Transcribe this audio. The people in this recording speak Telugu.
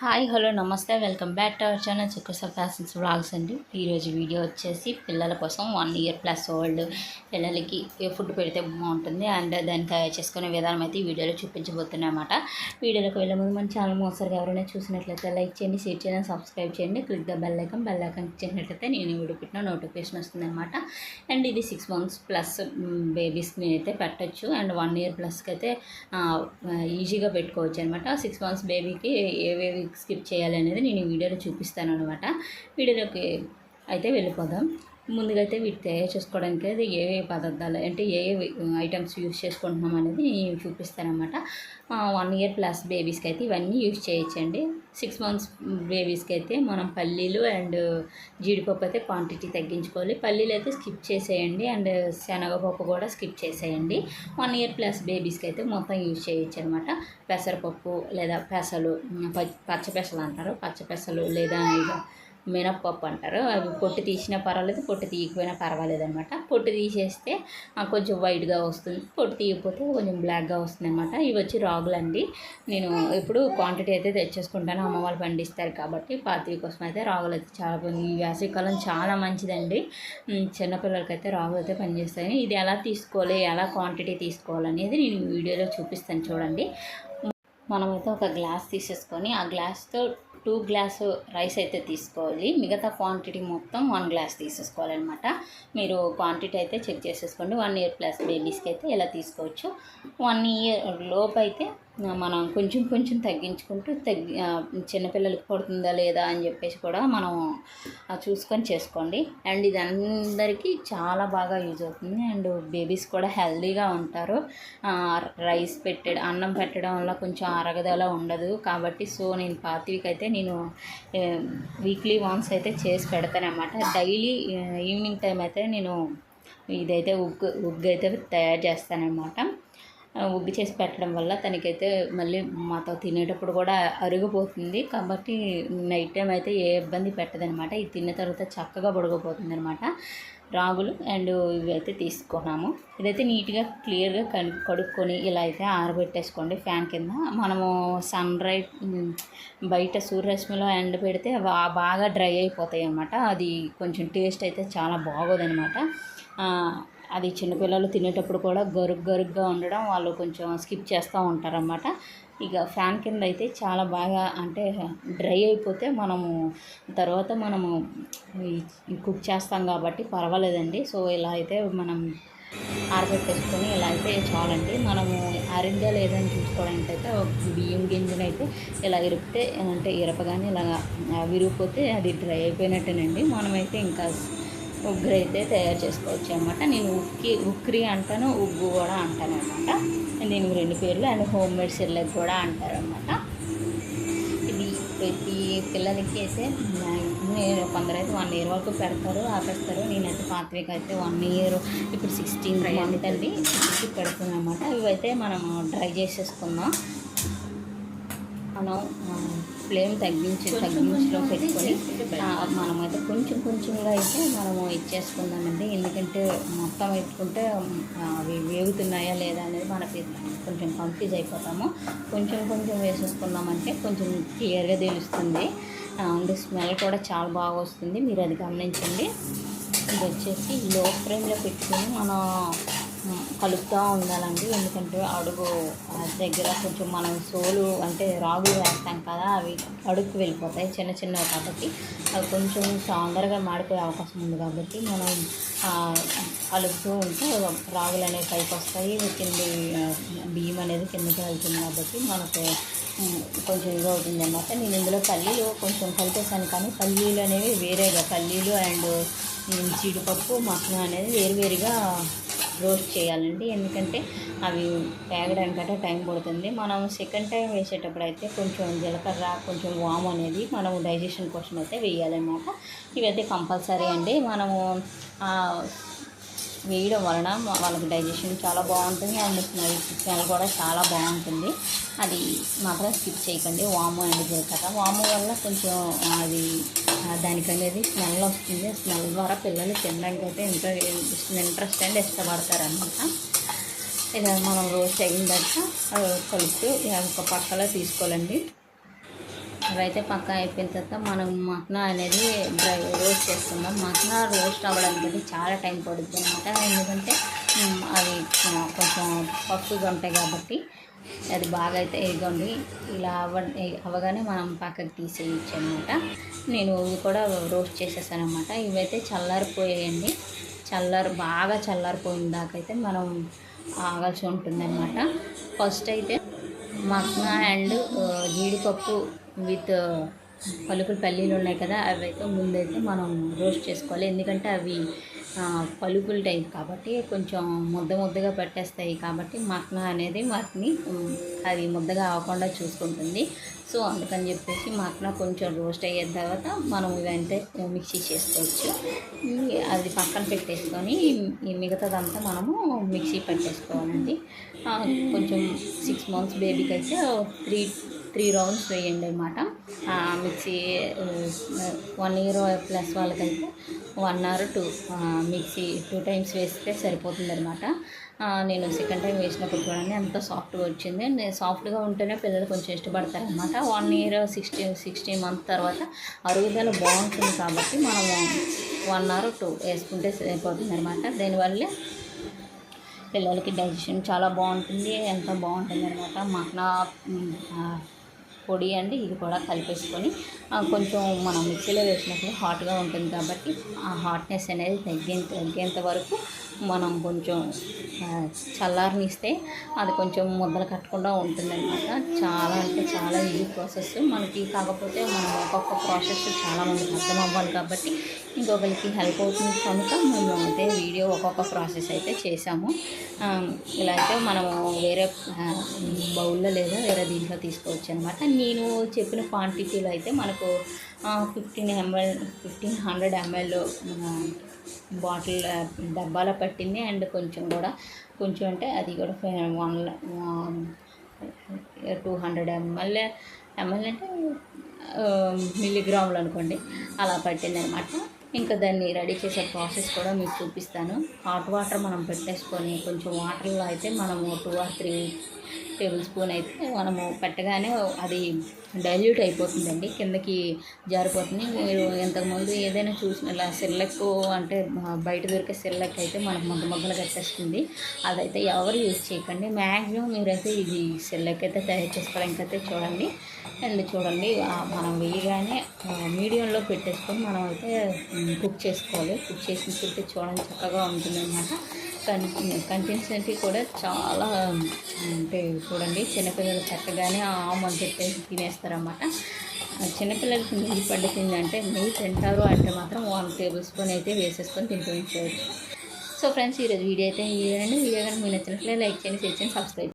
హాయ్ హలో నమస్తే. Welcome back to our channel చిక్కుస fashions blogs అండి. ఈరోజు వీడియో వచ్చేసి పిల్లల కోసం వన్ ఇయర్ ప్లస్ ఓల్డ్ పిల్లలకి ఫుడ్ పెడితే బాగుంటుంది. అండ్ దాన్ని తయారు చేసుకునే విధానం అయితే ఈ వీడియోలో చూపించబోతున్నాయి వీడియోలోకి వెళ్ళే ముందు మన ఛానల్ మోసరిగా ఎవరైనా చూసినట్లయితే లైక్ చేయండి షేర్ చేయండి సబ్స్క్రైబ్ చేయండి. Click the bell icon bell icon చేసినట్లయితే నేను వీడియో పెట్టిన నోటిఫికేషన్ వస్తుందన్నమాట అండ్ ఇది సిక్స్ మంత్స్ ప్లస్ బేబీస్కి నేనైతే పెట్టచ్చు. అండ్ వన్ ఇయర్ ప్లస్కి అయితే ఈజీగా పెట్టుకోవచ్చు అనమాట సిక్స్ మంత్స్ బేబీకి ఏవేవి స్కిప్ చేయాలి అనేది నేను ఈ వీడియోలో చూపిస్తాను అనమాట వీడియోలోకి అయితే వెళ్ళిపోదాం. ముందుగా అయితే వీటి తయారు చేసుకోవడానికి అయితే ఏ ఏ పదార్థాలు అంటే ఏ ఏ ఐటమ్స్ యూస్ చేసుకుంటున్నాం అనేది నేను వన్ ఇయర్ ప్లస్ బేబీస్కి అయితే ఇవన్నీ యూస్ చేయొచ్చండి. సిక్స్ మంత్స్ బేబీస్కి అయితే మనం పల్లీలు అండ్ జీడిపప్పు అయితే క్వాంటిటీ తగ్గించుకోవాలి. పల్లీలు అయితే స్కిప్ చేసేయండి అండ్ శనగపప్పు కూడా స్కిప్ చేసేయండి. వన్ ఇయర్ ప్లస్ బేబీస్కి అయితే మొత్తం యూజ్ చేయొచ్చు అనమాట పెసరపప్పు లేదా పెసలు ప- పచ్చ పెసలు అంటారు. పచ్చ పెసలు లేదా ఇక మినప్పప్పు అంటారు. అవి పొట్టు తీసినా పర్వాలేదు పొట్టు తీయకపోయినా పర్వాలేదు అనమాట పొట్టు తీసేస్తే కొంచెం వైట్గా వస్తుంది. పొట్టు తీయకపోతే కొంచెం బ్లాక్గా వస్తుంది అనమాట ఇవి వచ్చి రాగులండి. నేను ఎప్పుడు క్వాంటిటీ అయితే తెచ్చేసుకుంటాను. అమ్మ వాళ్ళు పండిస్తారు కాబట్టి పాతవి కోసం అయితే రాగులు అయితే చాలా పని ఈ వేసవికాలం చాలా మంచిదండి. చిన్నపిల్లలకి అయితే రాగులు అయితే పనిచేస్తాయి ఇది ఎలా తీసుకోవాలి ఎలా క్వాంటిటీ తీసుకోవాలనేది నేను వీడియోలో చూపిస్తాను చూడండి. మనమైతే ఒక గ్లాస్ తీసేసుకొని ఆ గ్లాస్తో టూ గ్లాసు రైస్ అయితే తీసుకోవాలి. మిగతా క్వాంటిటీ మొత్తం వన్ గ్లాస్ తీసేసుకోవాలన్నమాట. మీరు క్వాంటిటీ అయితే చెక్ చేసేసుకోండి. వన్ ఇయర్ ప్లస్ బేబీస్కి అయితే ఇలా తీసుకోవచ్చు. వన్ ఇయర్ లోపు అయితే మనం కొంచెం కొంచెం తగ్గించుకుంటూ తగ్గి చిన్నపిల్లలకి పడుతుందా లేదా అని చెప్పేసి కూడా మనం చూసుకొని చేసుకోండి. అండ్ ఇది అందరికీ చాలా బాగా యూజ్ అవుతుంది. అండ్ బేబీస్ కూడా హెల్దీగా ఉంటారు. రైస్ పెట్టడం అన్నం పెట్టడం వల్ల కొంచెం అరగదల ఉండదు. కాబట్టి సో నేను పాతివికి అయితే నేను వీక్లీ వన్స్ అయితే చేసి పెడతానమాట డైలీ ఈవినింగ్ టైం అయితే నేను ఇదైతే ఉగ్గు ఉగ్గు అయితే తయారు చేస్తానన్నమాట. ఉగ్గు చేసి పెట్టడం వల్ల తనకైతే మళ్ళీ మాతో తినేటప్పుడు కూడా అరిగిపోతుంది. కాబట్టి నైట్ టైం అయితే ఏ ఇబ్బంది పెట్టదనమాట. ఇది తిన్న తర్వాత చక్కగా పొడగపోతుంది అనమాట రాగులు అండ్ ఇవి అయితే తీసుకున్నాము. ఇదైతే నీట్గా క్లియర్గా కడు కడుక్కొని ఇలా అయితే ఆరబెట్టేసుకోండి ఫ్యాన్ కింద. మనము సన్ రైట్ బయట సూర్యరశ్మిలో ఎండ పెడితే బాగా డ్రై అయిపోతాయి అన్నమాట అది కొంచెం టేస్ట్ అయితే చాలా బాగోదనమాట. అది చిన్నపిల్లలు తినేటప్పుడు కూడా గరుగ్ గరుగ్గా ఉండడం వాళ్ళు కొంచెం స్కిప్ చేస్తూ ఉంటారన్నమాట. ఇక ఫ్యాన్ కింద అయితే చాలా బాగా అంటే డ్రై అయిపోతే మనము తర్వాత మనము కుక్ చేస్తాం కాబట్టి పర్వాలేదండి. సో ఇలా అయితే మనం ఆరబెట్టేసుకొని ఇలా అయితే చాలండి. మనము ఆరిందా లేదని చూసుకోవడానికి అయితే బియ్యం గింజను అయితే ఇలా ఇరిపితే అంటే ఇరపగానే ఇలా విరిగిపోతే అది డ్రై అయిపోయినట్టేనండి. మనమైతే ఇంకా ఉగ్గురు అయితే తయారు చేసుకోవచ్చు అనమాట నేను ఉక్కి ఉక్కిరి అంటాను ఉగ్గు కూడా అంటాను అనమాట దీనికి రెండు పేర్లు అండ్ హోమ్ మేడ్ సిర్లకి కూడా అంటారు అనమాట ఇది ప్రతి పిల్లలకి అయితే నేను కొందరైతే వన్ ఇయర్ వరకు పెడతారు ఆపేస్తారు. నేనైతే పాత్విక అయితే వన్ ఇయర్ ఇప్పుడు సిక్స్టీన్ మంత్ అండి. పెడుతున్నాను అనమాట ఇవైతే మనం డ్రై చేసేసుకుందాం. మనం ఫ్లేమ్ తగ్గించి తగ్గించులో పెట్టుకొని మనమైతే కొంచెం కొంచెంగా అయితే మనము ఇచ్చేసుకుందామండి. ఎందుకంటే మొత్తం పెట్టుకుంటే అవి వేగుతున్నాయా లేదా అనేది మనకి కొంచెం కన్ఫ్యూజ్ అయిపోతాము. కొంచెం కొంచెం వేసేసుకున్నామంటే కొంచెం క్లియర్గా తెలుస్తుంది. అండ్ స్మెల్ కూడా చాలా బాగా వస్తుంది. మీరు అది గమనించండి. ఇది వచ్చేసి లో ఫ్లేమ్లో పెట్టుకొని మనం కలుపుతూ ఉండాలండి. ఎందుకంటే అడుగు దగ్గర కొంచెం మనం సోలు అంటే రాగులు వేస్తాం కదా అవి అడుగుకు వెళ్ళిపోతాయి చిన్న చిన్నవి కాబట్టి. అవి కొంచెం తొందరగా మాడిపోయే అవకాశం ఉంది కాబట్టి మనం కలుపుతూ ఉంటే రాగులు అనేవి పైకి వస్తాయి. కింది బియ్యం అనేది కిందకి వెళ్తుంది కాబట్టి మనకు కొంచెం ఇది అవుతుంది అనమాట నేను ఇందులో పల్లీలు కొంచెం కలిపేసాను కానీ పల్లీలు అనేవి వేరేగా పల్లీలు అండ్ జీడిపప్పు మొత్తం అనేది వేరువేరుగా రోస్ట్ చేయాలండి. ఎందుకంటే అవి వేగడానికంటే టైం పడుతుంది. మనం సెకండ్ టైం వేసేటప్పుడు అయితే కొంచెం జీలకర్ర కొంచెం వామ్ అనేది మనం డైజెషన్ కోసం అయితే వేయాలన్నమాట. ఇవైతే కంపల్సరీ అండి. మనము వేయడం వలన వాళ్ళకి డైజెషన్ చాలా బాగుంటుంది అండ్ స్మెల్ స్మెల్ కూడా చాలా బాగుంటుంది. అది మాత్రం స్కిప్ చేయకండి. వాము అండ్ జీలకర్ర. వాము వల్ల కొంచెం అది దానికి అనేది స్మెల్ వస్తుంది. స్మెల్ ద్వారా పిల్లలు తినడానికి అయితే ఇంకా ఇంట్రెస్ట్ అండ్ ఇష్టపడతారనమాట ఇలా మనం రోస్ట్ అయిన తర్వాత కలుపుతూ ఒక పక్కలో తీసుకోవాలండి. అవైతే పక్క అయిపోయిన తర్వాత మనం మటన్ అనేది డ్రై రోస్ట్ చేస్తున్నాం. మటన్ రోస్ట్ అవ్వడానికి చాలా టైం పడుతుంది అనమాట ఎందుకంటే అది అవి కొంచెం పప్పుగా ఉంటాయి కాబట్టి అది బాగా అయితే ఇదిగోండి ఇలా అవ్వ అవ్వగానే మనం పక్కకి తీసేయచ్చు అనమాట నేను ఇవి కూడా రోస్ట్ చేసేసాను అనమాట ఇవైతే చల్లారిపోయాయండి. చల్లారి బాగా చల్లారిపోయిన దాకైతే మనం ఆగాల్సి ఉంటుందన్నమాట. ఫస్ట్ అయితే మక్నా అండ్ జీడిపప్పు విత్ పలుకులు పల్లీలు ఉన్నాయి కదా అవి అయితే ముందైతే మనం రోస్ట్ చేసుకోవాలి. ఎందుకంటే అవి పలుకులు టైప్ కాబట్టి కొంచెం ముద్ద ముద్దగా పెట్టేస్తాయి కాబట్టి మక్నా అనేది వాటిని అది ముద్దగా అవ్వకుండా చూసుకుంటుంది. సో అందుకని చెప్పేసి మక్నా కొంచెం రోస్ట్ అయిన తర్వాత మనం ఇవంటే మిక్సీ చేసుకోవచ్చు. అది పక్కన పెట్టేసుకొని ఈ మిగతాదంతా మనము మిక్సీ పెట్టేసుకోవాలండి. కొంచెం సిక్స్ మంత్స్ బేబీకి అయితే త్రీ త్రీ రౌండ్స్ వేయండి అనమాట మిక్సీ వన్ ఇయర్ ప్లస్ వాళ్ళకైతే one hour two. Mixie two times వేస్తే సరిపోతుంది అనమాట నేను సెకండ్ టైం వేసినప్పుడు చూడండి ఎంత సాఫ్ట్గా వచ్చింది. నేను సాఫ్ట్గా ఉంటేనే పిల్లలు కొంచెం ఇష్టపడతారనమాట one year sixty sixty month తర్వాత అరుగుదల బాగుంటుంది కాబట్టి మనము వన్ అవర్ టూ వేసుకుంటే సరిపోతుంది అనమాట దీనివల్ల పిల్లలకి డైజెషన్ చాలా బాగుంటుంది ఎంతో బాగుంటుంది అనమాట మటన పొడి అండి ఇది కూడా కలిపేసుకొని కొంచెం మనం మిక్సీలో వేసినప్పుడు హాట్గా ఉంటుంది కాబట్టి ఆ హాట్నెస్ అనేది తగ్గేంత తగ్గేంత వరకు మనం కొంచెం చల్లారనిస్తే అది కొంచెం ముద్దలు కట్టకుండా ఉంటుందన్నమాట. చాలా అంటే చాలా ఈజీ ప్రాసెస్ మనకి కాకపోతే మనం ఒక్కొక్క ప్రాసెస్ చాలామందికి అర్థం అవ్వాలి కాబట్టి ఇంకొకరికి హెల్ప్ అవుతుంది కనుక మేము అయితే వీడియో ఒక్కొక్క ప్రాసెస్ అయితే చేసాము ఇలా అయితే మనము వేరే బౌల్లో లేదా వేరే దీంట్లో తీసుకోవచ్చు అనమాట నేను చెప్పిన క్వాంటిటీలో అయితే మనకు fifteen ML fifteen hundred ML bottle డబ్బాలో పట్టింది. అండ్ కొంచెం కూడా కొంచెం అంటే అది కూడా one two hundred ML ML అంటే మిల్లీగ్రాములు అనుకోండి. అలా పట్టింది అనమాట ఇంకా దాన్ని రెడీ చేసే ప్రాసెస్ కూడా మీకు చూపిస్తాను. హాట్ వాటర్ మనం పెట్టేసుకొని కొంచెం వాటర్లో అయితే మనము two or three tablespoon అయితే మనము పెట్టగానే అది డైల్యూట్ అయిపోతుందండి. కిందకి జారిపోతుంది. మీరు ఇంతకుముందు ఏదైనా చూసిన ఇలా సిల్లక్ అంటే బయట దొరికే సిల్లక్ అయితే మనకు మొగ్గ మొగ్గలు కట్టేస్తుంది. అదైతే ఎవరు యూజ్ చేయకండి. మ్యాక్సిమం మీరైతే ఇది సిల్లక్ అయితే తయారు చేసుకోవడానికి చూడండి. అండ్ చూడండి. మనం వేయగానే మీడియంలో పెట్టేసుకొని మనం అయితే కుక్ చేసుకోవాలి. కుక్ చేసిన ఫుడ్ చూడండి చక్కగా ఉంటుంది అనమాట కంటిన్యూటీ కూడా చాలా అంటే చూడండి చిన్నపిల్లలు చక్కగానే ఆమ్ అని చెప్పేసి తినేస్తారన్నమాట. చిన్నపిల్లలకి నెయ్యి పడుతుందంటే నెయ్యి తింటారు అంటే మాత్రం వన్ టేబుల్ స్పూన్ అయితే వేసేసుకొని తింటూ సో ఫ్రెండ్స్ ఈరోజు వీడియో అయితే ఇదేనండి వీడియో కానీ మీకు నచ్చినట్లే లైక్ చేయండి షేర్ చేయండి సబ్స్క్రైబ్